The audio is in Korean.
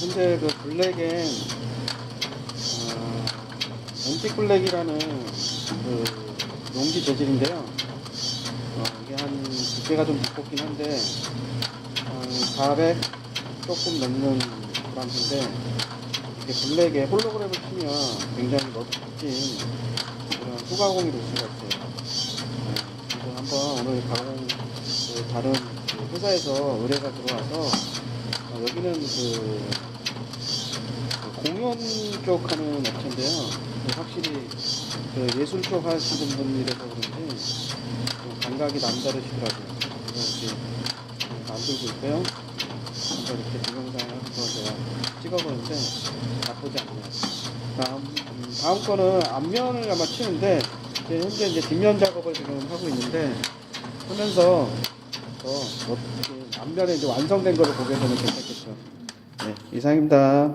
현재 그 블랙엔 어, 앤틱 블랙이라는 그 용기 재질인데요. 어, 이게 한 두께가 좀 두껍긴 한데 한 400 조금 넘는 브랜드인데 이게 블랙에 홀로그램을 치면 굉장히 멋진 그런 후가공이 될 수가 있어요. 네, 그래서 한번 오늘 가공 그 다른 그 회사에서 의뢰가 들어와서 어, 여기는 그, 그 공연 쪽 하는 업체인데요. 그 확실히 그 예술 쪽 하시는 분이라서 그런지 좀 감각이 남다르시더라고요. 그래서 만들고 있고요. 그래서 이렇게 동영상을 한번 제가 찍어보는데 나쁘지 않네요. 다음, 음, 다음 거는 앞면을 아마 치는데 현재 이제 뒷면 작업을 지금 하고 있는데 하면서 앞면에 이제 완성된 거를 보게 되면 괜찮겠죠. 네, 이상입니다.